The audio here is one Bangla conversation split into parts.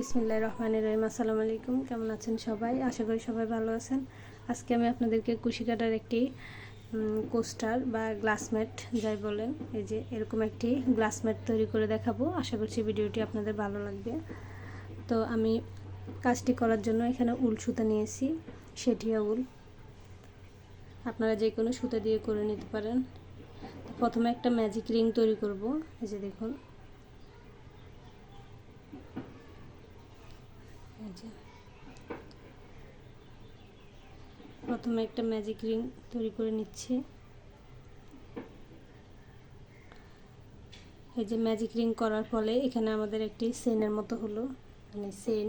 বিসমুল্লাহ রহমানের রহিম। আসসালামু আলাইকুম। কেমন আছেন সবাই? আশা করি সবাই ভালো আছেন। আজকে আমি আপনাদেরকে কুশি কাটার একটি কোস্টার বা গ্লাসমেট যাই বলেন, এই যে এরকম একটি গ্লাসমেট তৈরি করে দেখাবো। আশা করছি ভিডিওটি আপনাদের ভালো লাগবে। তো আমি কাজটি করার জন্য এখানে উল সুতা নিয়েছি, সেটিয়া উল। আপনারা যে কোনো সুতা দিয়ে করে নিতে পারেন। প্রথমে একটা ম্যাজিক রিং তৈরি করব। এই যে দেখুন এই যে প্রথমে একটা ম্যাজিক রিং তৈরি করে নিচ্ছি। এই যে ম্যাজিক রিং করার ফলে এখানে আমাদের একটি সেনের মতো হলো। মানে সেন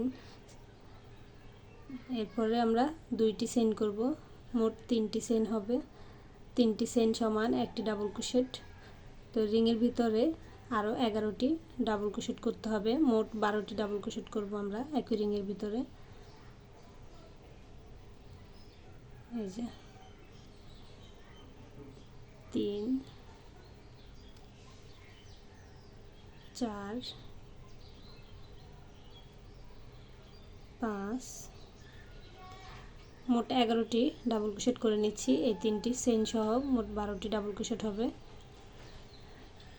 এরপরে আমরা দুইটি সেন করব। মোট তিনটি সেন হবে। তিনটি সেন সমান একটি ডাবল কুশেট তো রিংয়ের ভিতরে আরও এগারোটি ডাবল কুশেট করতে হবে। মোট বারোটি ডাবল কুশেট করব আমরা একই রিংয়ের ভিতরে। এই যে, তিন, চার, পাঁচ, মোট এগারোটি ডাবল কুশেট করে নিচ্ছি। এই তিনটি সেন সহ মোট বারোটি ডাবল কুশেট হবে।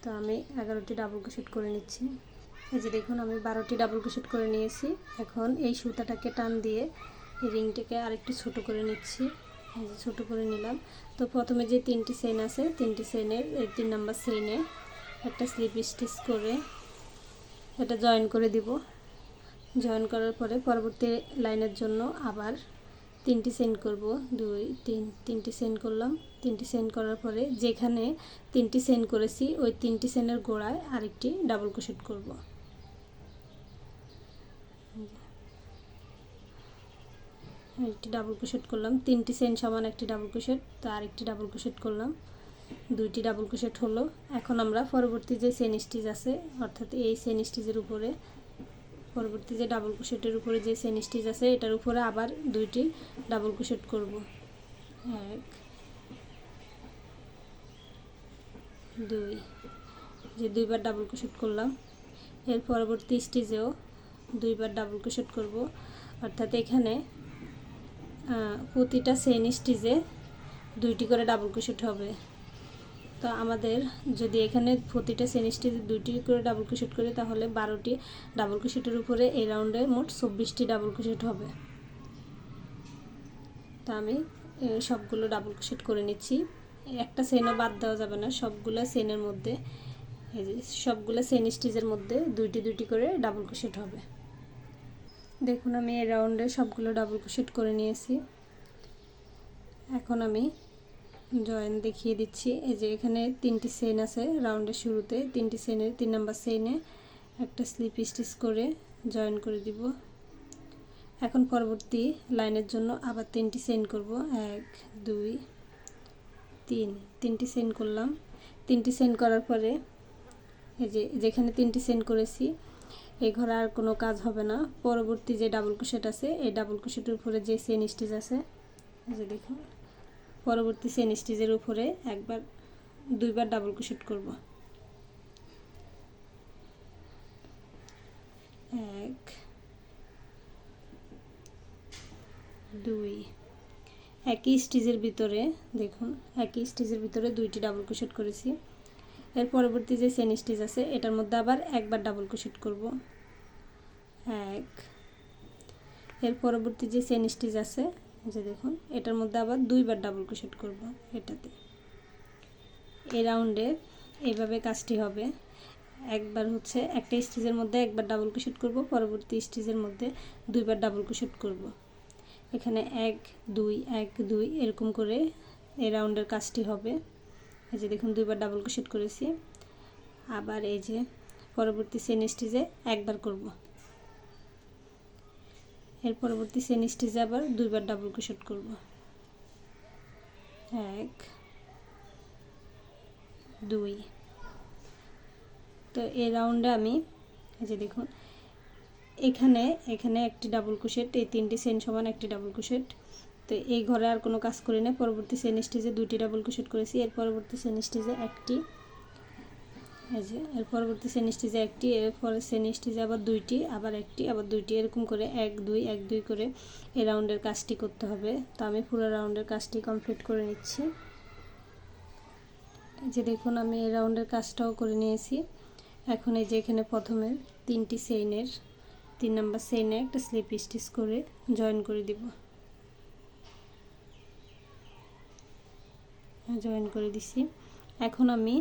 তো আমি এগারোটি ডাবল কুশেট করে নিচ্ছি। এই যে দেখুন, আমি বারোটি ডাবল কুশেট করে নিয়েছি। এখন এই সুতাটাকে টান দিয়ে এই রিংটাকে আরেকটু ছোট করে নিচ্ছি। এই যে ছোটো করে নিলাম। তো প্রথমে যে তিনটি সেন আছে, তিনটি সেনের এই তিন নাম্বার সেনে একটা স্লিপ স্টিচ করে এটা জয়েন করে দিব। জয়েন করার পরে পরবর্তী লাইনের জন্য আবার তিনটি সেন্ড করব। দুই, তিন, তিনটি সেন্ড করলাম। তিনটি সেন্ড করার পরে যেখানে তিনটি সেন্ড করেছি, ওই তিনটি সেনের গোড়ায় আরেকটি ডাবল ক্রোশেট করব। একটি ডাবল ক্রোশেট করলাম। তিনটি সেন সমান একটি ডাবল ক্রোশেট তো আরেকটি ডাবল ক্রোশেট করলাম। দুইটি ডাবল ক্রোশেট হলো। এখন আমরা পরবর্তী যে সেন স্টিচ আছে, অর্থাৎ এই সেন স্টিচের উপরে পরবর্তী যে ডাবল কুশেটের উপরে যে সেন স্টিচ আছে, এটার উপরে আবার দুইটি ডাবল কুশেট করব। এক, দুই, যে দুইবার ডাবল কুশেট করলাম। এর পরবর্তী স্টিচেও দুইবার ডাবল কুশেট করব। অর্থাৎ এখানে প্রতিটা সেন স্টিচে দুইটি করে ডাবল কুশেট হবে। তো আমাদের যদি এখানে প্রতিটা সেন স্টিচে দুইটি করে ডাবল ক্রোশেট করি, তাহলে বারোটি ডাবল ক্রোশেটের উপরে এই রাউন্ডে মোট চব্বিশটি ডাবল ক্রোশেট হবে। তো আমি সবগুলো ডাবল ক্রোশেট করে নিচ্ছি। একটা সেনও বাদ দেওয়া যাবে না, সবগুলো সেনের মধ্যে সবগুলো সেন স্টিচের মধ্যে দুইটি দুইটি করে ডাবল ক্রোশেট হবে। দেখুন আমি এই রাউন্ডে সবগুলো ডাবল ক্রোশেট করে নিয়েছি। এখন আমি জয়েন দেখিয়ে দিচ্ছি। এই যে এখানে তিনটি সেন আছে রাউন্ডের শুরুতে। তিনটি সেনের তিন নাম্বার সেনে একটা স্লিপ স্টিচ করে জয়েন করে দিব। এখন পরবর্তী লাইনের জন্য আবার তিনটি সেন করব। এক, দুই, তিন। তিনটি সেন করলাম। তিনটি সেন করার পরে এই যে যেখানে তিনটি সেন করেছি, এই ঘরে আর কোনো কাজ হবে না। পরবর্তী যে ডাবল কুশেট আছে, এই ডাবল কুশেটের উপরে যে সেন স্টিচ আছে, এই যে দেখুন। পরবর্তী সেন স্টিচের উপরে একবার, দুইবার ডাবল কুশেট করব। এক, দুই। একই স্টিচের ভিতরে, দেখুন, একই স্টিচের ভিতরে দুইটি ডাবল কুশেট করেছি। এর পরবর্তী যে সেন স্টিচ আছে, এটার মধ্যে আবার একবার ডাবল ক্রোশেট করব। এক। এর পরবর্তী যে সেন স্টিচ আছে যে দেখুন, এটার মধ্যে আবার দুইবার ডাবল ক্রোশেট করব এটাতে। এই রাউন্ডে এইভাবে কাজটি হবে। একবার হচ্ছে একটা স্টিচের মধ্যে একবার ডাবল ক্রোশেট করব, পরবর্তী স্টিচের মধ্যে দুইবার ডাবল ক্রোশেট করব। এখানে এক, দুই এক, দুই এরকম করে এই রাউন্ডের কাজটি হবে। এই যে দেখুন, দুইবার ডাবল ক্রোশেট করেছি। আবার এই যে পরবর্তী সেন স্টিচে একবার করব। এর পরবর্তী সেন স্টিচে আবার দুইবার ডাবল ক্রোশেট করব। এক, দুই। তো এই রাউন্ডে আমি, এই যে দেখুন, এখানে এখানে একটি ডাবল ক্রোশেট এই তিনটি সেন সমান একটি ডাবল ক্রোশেট তো এই ঘরে আর কোনো কাজ করি না। পরবর্তী সেন স্টেজে দুইটি ডাবল ক্রোশেট করেছি, এর পরবর্তী সেন স্টেজে একটি এই যে, এর পরবর্তী সেন স্টিচে একটি এর এরপরে সেন স্টিচে আবার দুইটি, আবার একটি, আবার দুইটি, এরকম করে এক, দুই এক, দুই করে এই রাউন্ডের কাজটি করতে হবে। তো আমি পুরো রাউন্ডের কাজটি কমপ্লিট করে নিচ্ছি। যে দেখুন, আমি এই রাউন্ডের কাজটাও করে নিয়েছি। এখন এই যে এখানে প্রথমে তিনটি সেইনের তিন নাম্বার সেইনে একটা স্লিপ স্টিচ করে জয়েন করে দিব। জয়েন করে দিছি। এখন আমি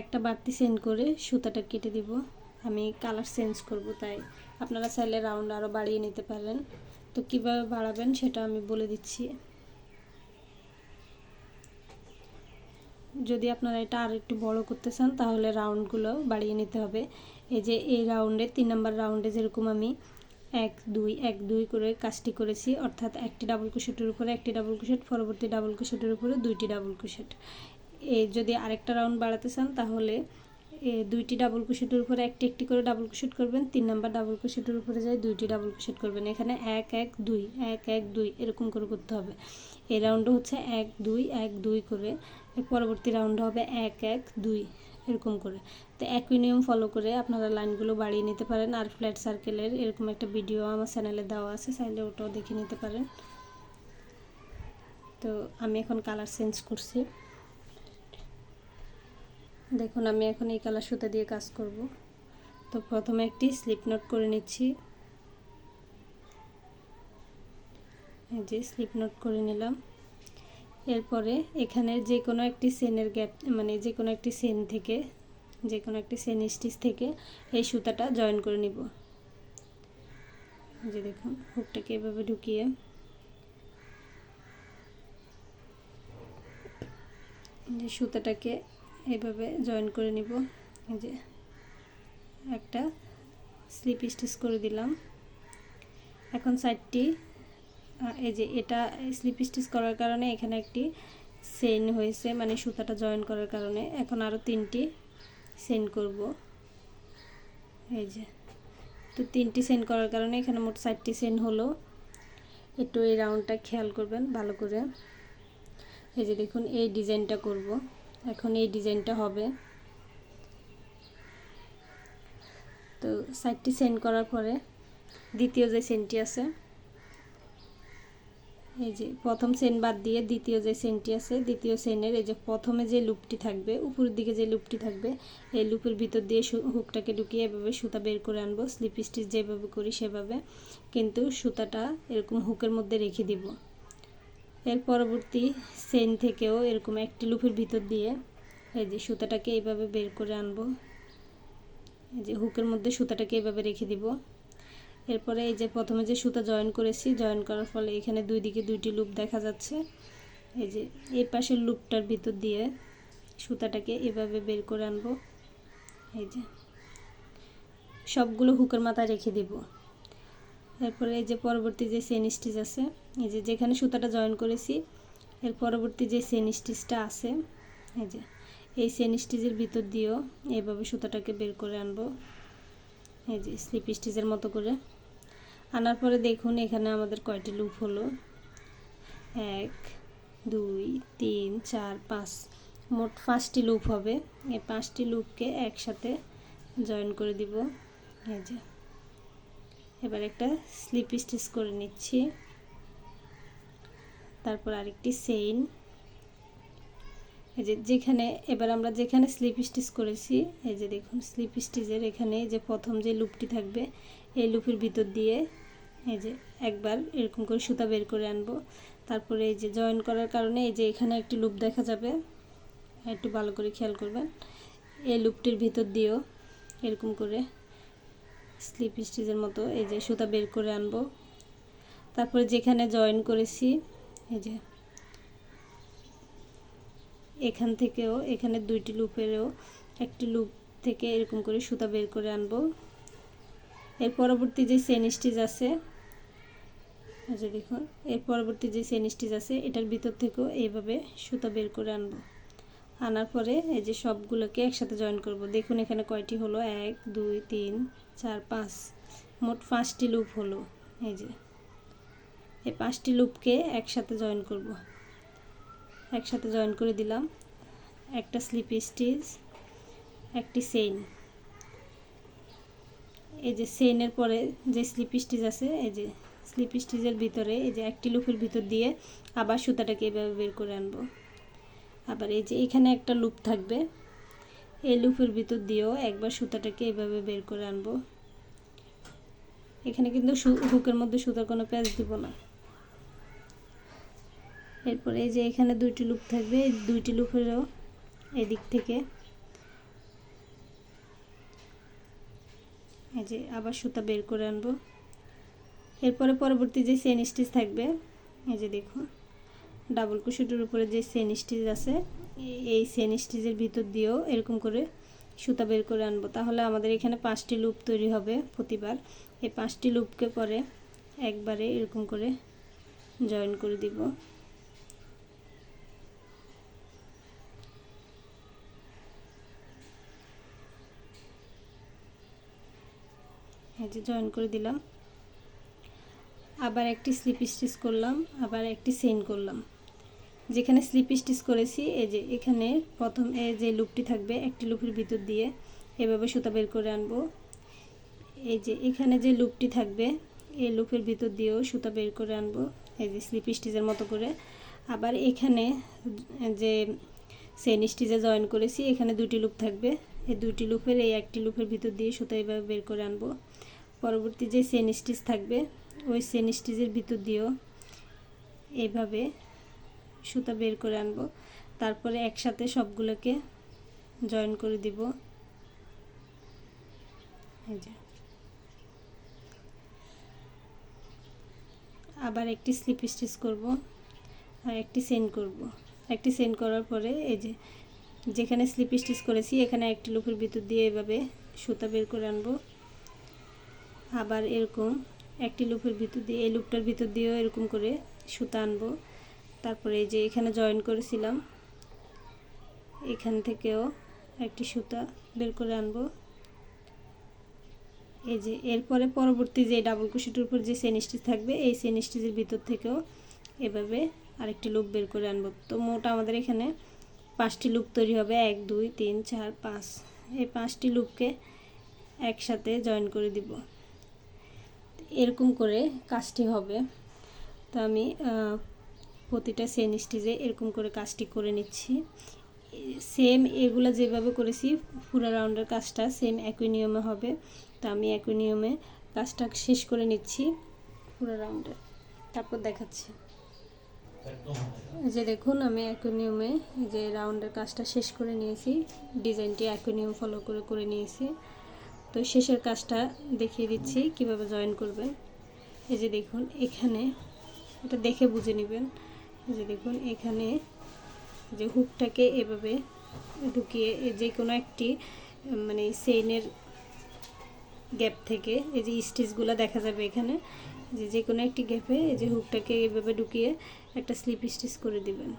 একটা বাড়তি সেন্ড করে সুতাটা কেটে দিব। আমি কালার চেঞ্জ করব তাই। আপনারা চাইলে রাউন্ড আরও বাড়িয়ে নিতে পারেন। তো কীভাবে বাড়াবেন সেটা আমি বলে দিচ্ছি। যদি আপনারা এটা আর একটু বড় করতে চান, তাহলে রাউন্ডগুলো বাড়িয়ে নিতে হবে। এই যে এই রাউন্ডে তিন নম্বর রাউন্ডে যেরকম আমি এক, দুই এক, দুই করে কাজটি করেছি, অর্থাৎ একটি ডাবল কুশেটের উপরে একটি ডাবল কুশেট পরবর্তী ডাবল কুশেটের উপরে দুইটি ডাবল কুশেট যদি আরেকটা রাউন্ড বাড়াতে চান, তাহলে দুইটি ডাবল কুশেটের উপরে একটি একটি করে ডাবল কুশেট করবেন। তিন নাম্বার ডাবল কুশেটের উপরে যায় দুইটি ডাবল কুশেট করবেন। এখানে এক এক, দুই, এক এক, দুই এরকম করে করতে হবে। এই রাউন্ডে হচ্ছে এক, দুই এক, দুই করে। পরবর্তী রাউন্ড হবে এক এক, দুই এরকম করে। তো একই নিয়ম ফলো করে আপনারা লাইনগুলো বাড়িয়ে নিতে পারেন। আর ফ্ল্যাট সার্কেলের এরকম একটা ভিডিও আমার চ্যানেলে দেওয়া আছে, চাইলে ওটাও দেখে নিতে পারেন। তো আমি এখন কালার চেঞ্জ করছি। দেখুন, আমি এখন এই কালার সুতা দিয়ে কাজ করব। তো প্রথমে একটি স্লিপ নোট করে নিচ্ছি। এই যে স্লিপ নোট করে নিলাম। এরপরে এখানে যে কোনো একটি সেনের গ্যাপ মানে যে কোনো একটি সেন থেকে যে কোনো একটি সেন স্টিচ থেকে এই সুতাটা জয়েন করে নিব। যে দেখুন, হুকটাকে এভাবে ঢুকিয়ে। যে সুতাটাকে এভাবে জয়েন করে নিব। এই যে একটা স্লিপ স্টিচ করে দিলাম। এখন সাইডটি এই যে এটা স্লিপ স্টিচ করার কারণে এখানে একটি সেন হয়েছে মানে সুতাটা জয়েন করার কারণে। এখন আরও তিনটি সেন করব। এই যে, তো তিনটি সেন করার কারণে এখানে মোট চারটি সেন হলো। একটু এই রাউন্ডটা খেয়াল করবেন ভালো করে। এই যে দেখুন, এই ডিজাইনটা করব। এখন এই ডিজাইনটা হবে। তো সাইডটি সেন্ড করার পরে দ্বিতীয় যে সেন্টটি আছে, এই যে প্রথম সেন বাদ দিয়ে দ্বিতীয় যে সেনটি আছে, দ্বিতীয় সেনের এই যে প্রথমে যে লুপটি থাকবে, উপরের দিকে যে লুপটি থাকবে, এই লুপের ভিতর দিয়ে হুকটাকে ঢুকিয়ে এভাবে সুতা বের করে আনব স্লিপ স্টিচ যেভাবে করি সেভাবে। কিন্তু সুতাটা এরকম হুকের মধ্যে রেখে দিব। এর পরবর্তী সেন থেকেও এরকম একটি লুপের ভিতর দিয়ে এই যে সুতাটাকে এইভাবে বের করে আনব। এই যে হুকের মধ্যে সুতাটাকে এইভাবে রেখে দিব। এরপরে এই যে প্রথমে যে সুতা জয়েন করেছি জয়েন করার ফলে এখানে দুই দিকে দুইটি লুপ দেখা যাচ্ছে। এই যে এই পাশের লুপটার ভিতর দিয়ে সুতাটাকে এভাবে বের করে আনব। এই যে সবগুলো হুকের মাথায় রেখে দিব। এরপরে এই যে পরবর্তী যে সেন স্টিচ আছে, এই যে যেখানে সুতাটা জয়েন করেছি, এর পরবর্তী যে সেন স্টিচটা আছে, এই যে, এই সেন স্টিচের ভিতর দিয়েও এইভাবে সুতাটাকে বের করে আনব, এই যে স্লিপ স্টিচের মতো করে। আনার পরে দেখুন এখানে আমাদের কয়টি লুপ হলো। এক, দুই, তিন, চার, পাঁচ, মোট পাঁচটি লুপ হবে। এই পাঁচটি লুপকে একসাথে জয়েন করে দিব। এই যে এবার একটা স্লিপ স্টিচ করে নিচ্ছি। তারপর আরেকটি সেইন। এই যে যেখানে, এবার আমরা যেখানে স্লিপ স্টিচ করেছি, এই যে দেখুন, স্লিপ স্টিচের এখানে যে প্রথম যে লুপটি থাকবে, এই লুপের ভিতর দিয়ে এই যে একবার এরকম করে সুতা বের করে আনব। তারপরে এই যে জয়েন করার কারণে এই যে এখানে একটি লুপ দেখা যাবে। একটু ভালো করে খেয়াল করবেন। এই লুপটির ভিতর দিয়েও এরকম করে স্লিপ স্টিচের মতো, এই যে সুতা বের করে আনব। তারপরে যেখানে জয়েন করেছি, এই যে এখান থেকেও, এখানে দুইটি লুপেরও, একটি লুপ থেকে এরকম করে সুতা বের করে আনব। এর পরবর্তী যে সেন স্টিচ আছে আচ্ছা দেখুন, এর পরবর্তী যে সেন স্টিচ আছে, এটার ভিতর থেকেও এইভাবে সুতা বের করে আনব। আনার পরে এই যে সবগুলোকে একসাথে জয়েন করব। দেখুন এখানে কয়টি হলো? এক, দুই, তিন চার পাঁচ মোট পাঁচটি লুপ হলো, এই যে। এই পাঁচটি লুপকে একসাথে জয়েন করব। একসাথে জয়েন করে দিলাম। একটা স্লিপ স্টিচ একটি চেইন এই যে চেইনের পরে যে স্লিপ স্টিচ আছে, এই যে স্লিপ স্টিচের ভিতরে এই যে একটি লুপের ভিতর দিয়ে আবার সুতাটাকে এভাবে বের করে আনব। আবার এই যে এখানে একটা লুপ থাকবে এই লুপের ভিতর দিয়েও একবার সুতাটাকে এভাবে বের করে আনব। এখানে কিন্তু হুকের মধ্যে সুতার কোনো প্যাচ দিব না। এরপরে এই যে এখানে দুইটি লুপ থাকবে, এই দুইটি লুপেরও এদিক থেকে। এই যে আবার সুতা বের করে আনব। এরপরে পরবর্তী যে চেন স্টিচ থাকবে, এই যে দেখুন, ডাবল কুশুটের উপরে যে চেন স্টিচ আছে এই চেন স্টিচের ভিতর দিয়েও এরকম করে সুতা বের করে আনব। তাহলে আমাদের এখানে পাঁচটি লুপ তৈরি হবে প্রতিবার। এই পাঁচটি লুপকে পরে একবারে এরকম করে জয়েন করে দিব। জয়েন করে দিলাম। আবার একটি স্লিপ স্টিচ করলাম, আবার একটি চেইন করলাম। যেখানে স্লিপ স্টিচ করেছি, এই যে এখানে প্রথম এই যে লুপটি থাকবে, একটি লুপের ভিতর দিয়ে এভাবে সুতা বের করে আনব। এই যে এখানে যে লুপটি থাকবে, এই লুপের ভিতর দিয়েও সুতা বের করে আনব, এই যে স্লিপ স্টিচের মতো করে। আবার এখানে যে সেন স্টিচে জয়েন করেছি, এখানে দুটি লুপ থাকবে। এই দুটি লুপের, এই একটি লুপের ভিতর দিয়ে সুতা এভাবে বের করে আনব। পরবর্তী যে সেন স্টিচ থাকবে, ওই সেন স্টিচের ভিতর দিয়েও এইভাবে সুতা বের করে আনব। তারপরে একসাথে সবগুলোকে জয়েন করে দিব। আবার একটি স্লিপ স্টিচ করব আর একটি সেন্ড করব। একটি সেন্ড করার পরে এই যে, যেখানে স্লিপ স্টিচ করেছি, এখানে একটি লুপের ভিতর দিয়ে এভাবে সুতা বের করে আনব। আবার এরকম একটি লুপের ভিতর দিয়ে, এই লুপটার ভিতর দিয়েও এরকম করে সুতা আনব। তারপরে এই যে এখানে জয়েন করেছিলাম। এখান থেকেও একটি সুতা বের করে আনব। এই যে এরপরে পরবর্তী যে ডাবল কুশিটির উপর যে সেন স্টিচ থাকবে, এই সেন স্টিচের ভিতর থেকেও এভাবে আরেকটি লুপ বের করে আনব। তো মোট আমাদের এখানে পাঁচটি লুপ তৈরি হবে। এক, দুই, তিন, চার, পাঁচ। এই পাঁচটি লুপকে একসাথে জয়েন করে দিব। এরকম করে কাজটি হবে। তো আমি প্রতিটা সেন স্টিচে এরকম করে কাজটি করে নিচ্ছি। সেম এগুলো যেভাবে করেছি পুরো রাউন্ডের কাজটা সেম একই নিয়মে হবে। তা আমি একই নিয়মে কাজটা শেষ করে নিচ্ছি পুরো রাউন্ডে তারপর দেখাচ্ছি। যে দেখুন আমি একই নিয়মে যে রাউন্ডের কাজটা শেষ করে নিয়েছি। ডিজাইনটি একই নিয়ম ফলো করে করে নিয়েছি। তো শেষের কাজটা দেখিয়ে দিচ্ছি কীভাবে জয়েন করবেন। এই যে দেখুন এখানে এটা দেখে বুঝে নেবেন। যে দেখুন, এখানে যে হুকটাকে এভাবে ঢুকিয়ে যে কোনো একটি মানে সেইনের গ্যাপ থেকে, এই যে স্টিচগুলো দেখা যাবে এখানে, যে যে কোনো একটি গ্যাপে এই যে হুকটাকে এভাবে ঢুকিয়ে একটা স্লিপ স্টিচ করে দিবেন।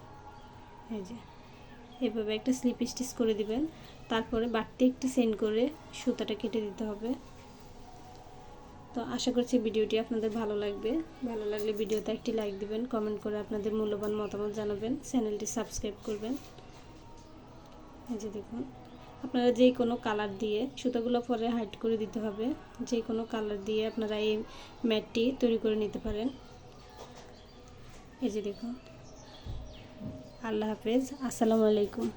এই যে, এভাবে একটা স্লিপ স্টিচ করে দিবেন। তারপরে বাড়তি একটি সেন্ড করে সুতাটা কেটে দিতে হবে। তো আশা করছি ভিডিওটি আপনাদের ভালো লাগবে। ভালো লাগলে ভিডিওতে একটি লাইক দিবেন কমেন্ট করে আপনাদের মূল্যবান মতামত জানাবেন চ্যানেলটি সাবস্ক্রাইব করবেন। এই যে দেখুন, আপনারা যে কোনো কালার দিয়ে সুতোগুলো পরে হাইড করে দিতে হবে। যে কোনো কালার দিয়ে আপনারা এই ম্যাটটি তৈরি করে নিতে পারেন। এই যে দেখুন, আল্লাহ হাফেজ, আসসালামু আলাইকুম।